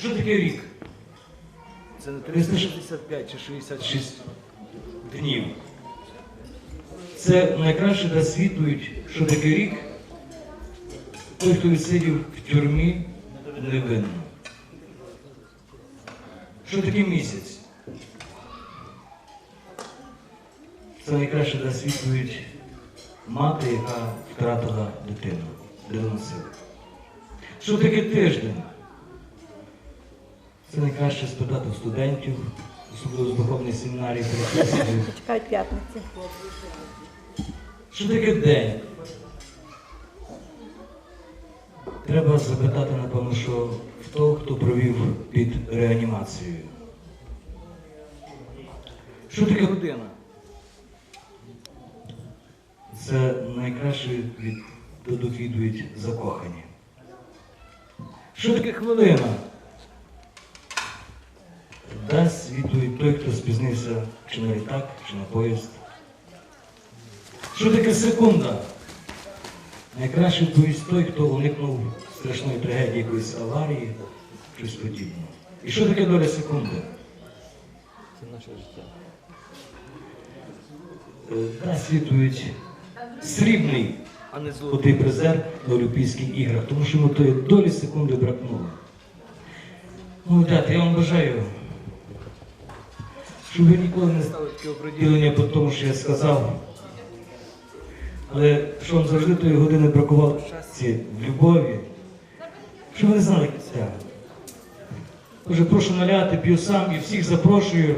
Що таке рік? Це не 365 чи 66. Днів. Це найкраще досвідують, що таке рік. Той, хто відсидів в тюрмі, невинно. Що таке місяць? Це найкраще досвідують мати, яка втратила дитину, доносила. Що таке тиждень? Це найкраще спитати студентів, особливо з духовної семінарії професорів. Чекають п'ятниці. Що таке день? Треба запитати, напевно, що того, хто провів під реанімацією. Що таке година? Година. Це найкраще від дадуть відповідь закохані. Що таке хвилина? Дасть відповідь той, хто спізнився чи на літак, чи на поїзд. Що таке секунда? Найкраще відповість той, хто уникнув страшної трагедії якоїсь аварії, щось подібне. І що таке доля секунди? Це наше життя. Е, Дасть відповідь срібний А не золотий призер на Олімпійських іграх, тому що йому тої долі секунди бракнуло. Ну, дядь, я вам бажаю, щоб ви ніколи не стали таке оприділення. по тому, що я сказав. Але що вам завжди тої години бракувало щастя любові, що ви не знали кінця. Дуже прошу наляти, п'ю сам і всіх запрошую.